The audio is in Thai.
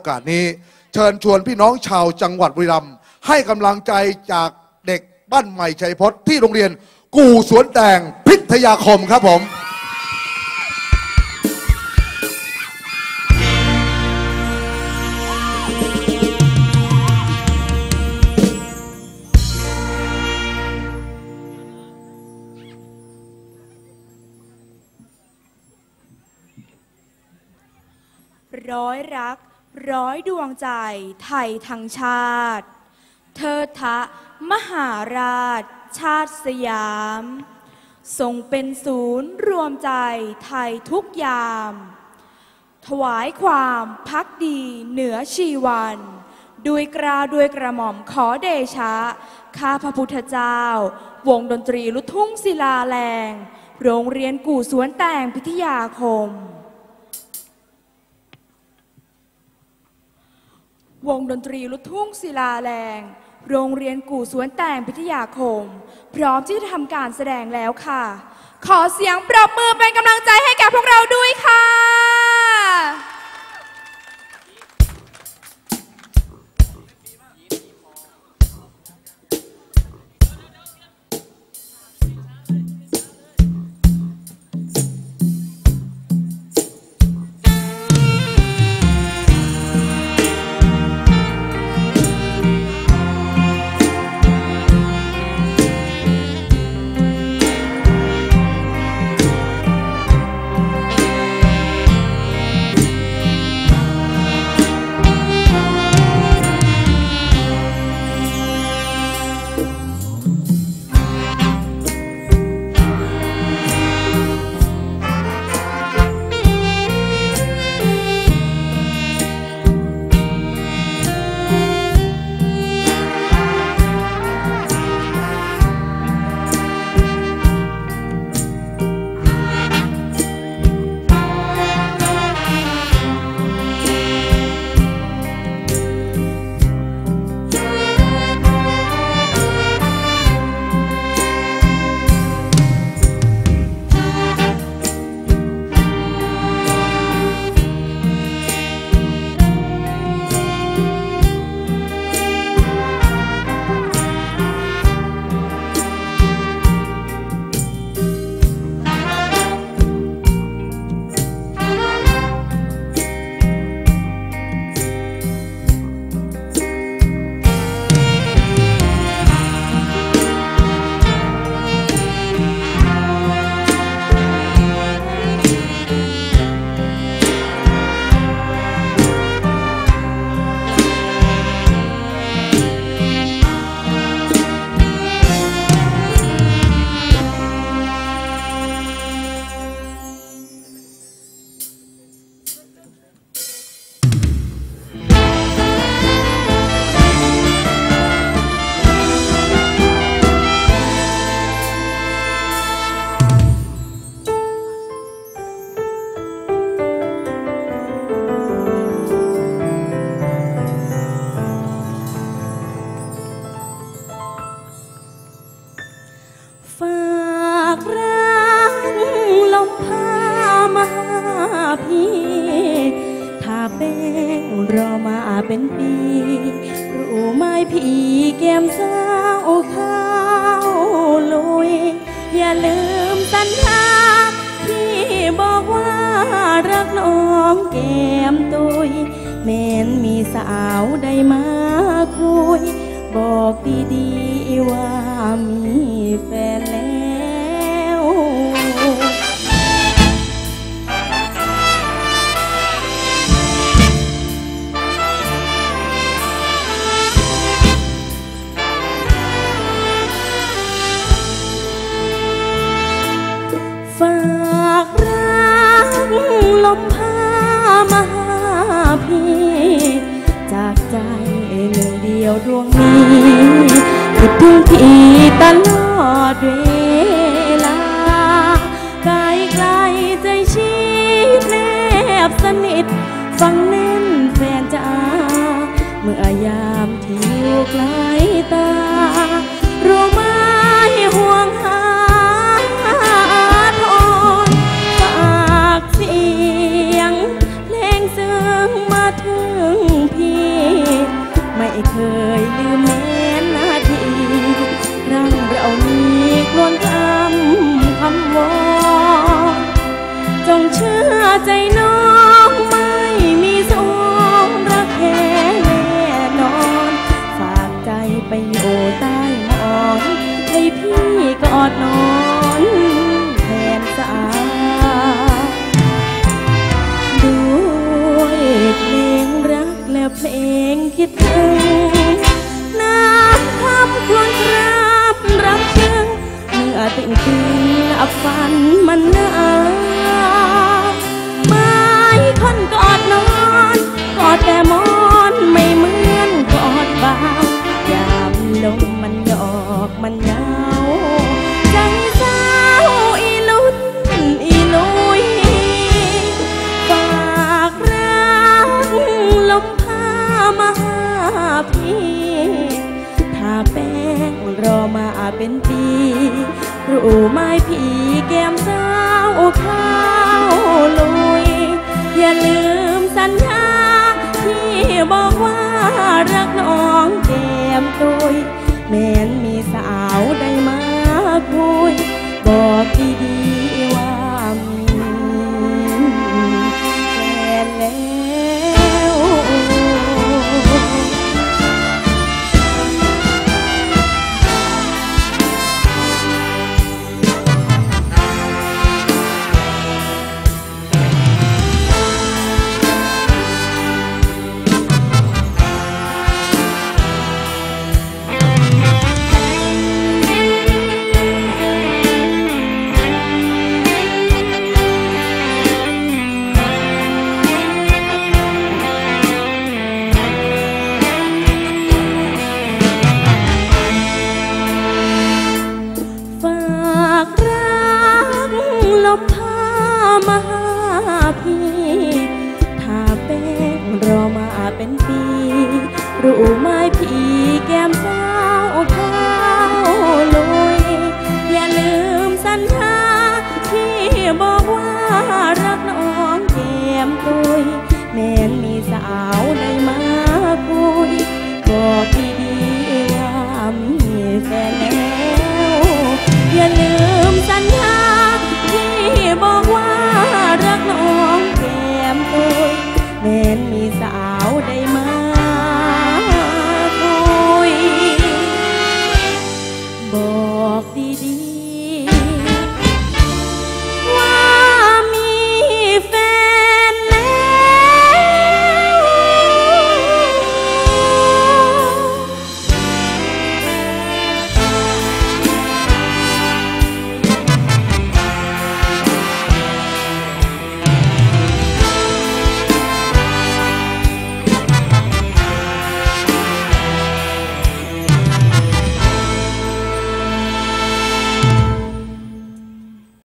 โอกาสนี้ เชิญชวนพี่น้องชาวจังหวัดบุรีรัมย์ให้กำลังใจจากเด็กบ้านใหม่ชัยพจน์ที่โรงเรียนกู่สวนแตงพิทยาคมครับผมร้อยรัก ร้อยดวงใจไทยทั้งชาติเทิดทะมหาราช ชาติสยาม ทรงเป็นศูนย์รวมใจไทยทุกยาม ถวายความพักดีเหนือชีวันด้วยกราด้วยกระหม่อมขอเดชะ ข้าพระพุทธเจ้า วงดนตรีลุทุ่งศิลาแรง โรงเรียนกู่สวนแต่งพิทยาคม วงดนตรีลุทุ่งศิลาแรง โรงเรียนกู่สวนแต่งพิทยาคม พร้อมที่จะทำการแสดงแล้วค่ะ ขอเสียงปรบมือเป็นกำลังใจให้แก่พวกเราด้วยค่ะ เป็นปี รู้ไหมพี่แก้มสาวข้าวลุย อย่าลืมสัญญาที่บอกว่ารักน้องแก้มตุย แม้นมีสาวใดมาคุย บอกดีๆว่ามีแฟนแล้ว พี่จากใจหนึ่งเดียวดวงนี้คิดถึงพี่ตลอดเวลาไกลไกลใจชิดแนบสนิทฟังแน่นแฟนจ้าเมื่อยามที่อยู่ไกลตา ถึงพี่ ไม่เคยลืมแม้นาทีร่างเรามีกลวนคำคำวอนจงเชื่อใจน้อง งคิดถึงน้ำคำควรรับรักจึงเมื่อติ่งคืนอับฝันมันหนาไม้คนกอดนอนกอดแต่มอนไม่เหมือนกอดบ่าวยามลมมันหยอกมันาแป้งรอมาเป็นปี รู้ไหมพี่แก้มสาวข้าวลุย อย่าลืมสัญญาที่บอกว่ารักน้องแก้มตุย แม้นมีสาวได้มาคุย บอกดีๆ